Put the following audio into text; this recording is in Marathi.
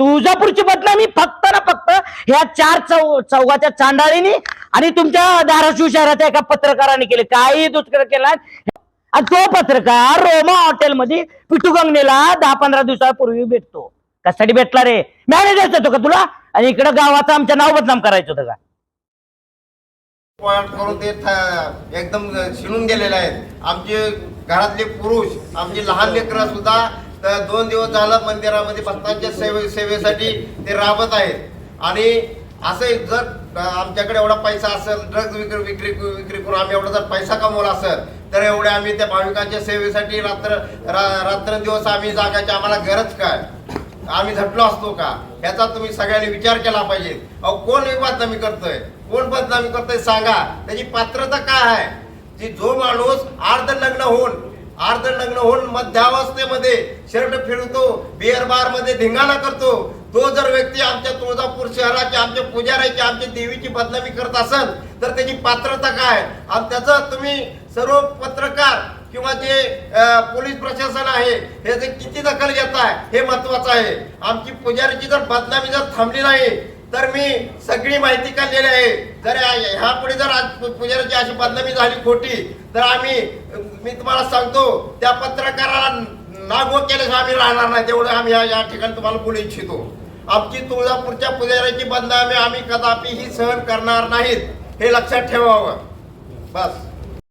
तुळजापूरची बदनामी फक्त ना फक्त ह्या चार चौ चौघाच्या चांडाळीनी आणि तुमच्या धाराशिव शहराच्या एका पत्रकाराने केले. काही दुष्कर केला आणि तो पत्रकार रोमा हॉटेलमध्ये पिटुगंगनेला दहा पंधरा दिवसापूर्वी भेटतो. कशासाठी भेटला रे? मॅनेजर येतो का तुला? आणि इकडं गावाचं आमच्या नाव बदनाम करायचं होतं का? करून ते एकदम शिणून गेलेले आहेत. आमचे घरातले पुरुष आमचे लहान लेकरं सुद्धा तर दोन दिवस झालं मंदिरामध्ये भक्तांच्या सेवे सेवेसाठी ते राबत आहेत. आणि असं जर आमच्याकडे एवढा पैसा असेल ड्रग्ज विक्री विक्री विक्री करून आम्ही एवढा जर पैसा कमवला असेल तर एवढे आम्ही त्या भाविकांच्या सेवेसाठी रात्र रा- रात्रंदिवस आम्ही जागायची. आम्हाला गरज काय? आम्ही झटलो असतो का? याचा तुम्ही सगळ्यांनी विचार केला पाहिजे. अहो कोण बदनामी करतोय? कोण बदनामी करतोय सांगा. त्याची पात्रता काय आहे? की जो माणूस अर्ध लग्न होऊन अर्ध लग्न होऊन मध्यावस्थेमध्ये शर्ट फिरवतो बिअर बारमध्ये धिंगाणा करतो. तो जर व्यक्ती आमच्या तुळजापूर शहराची आमच्या पुजाऱ्याची आमच्या देवीची बदनामी करत असेल तर त्याची पात्रता काय? आणि त्याचं तुम्ही सर्व पत्रकार किंवा जे पोलीस प्रशासन आहे हे जे किती दखल घेत आहे हे महत्वाचं आहे. आमची पुजारीची जर बदनामी जर थांबली नाही तर मी सगळी माहिती काढलेली आहे. जर ह्या पुढे जर आज अशी बदनामी झाली खोटी तर आम्ही मी तुम्हाला सांगतो त्या पत्रकाराला नागो केल्याशिवाय आम्ही राहणार नाही. तेवढं आम्ही या ठिकाणी तुम्हाला बोलू इच्छितो. आमची तुळजापूरच्या पुजाऱ्याची बदनामी आम्ही कदापि ही सहन करणार नाहीत. हे लक्षात ठेवावं. बस.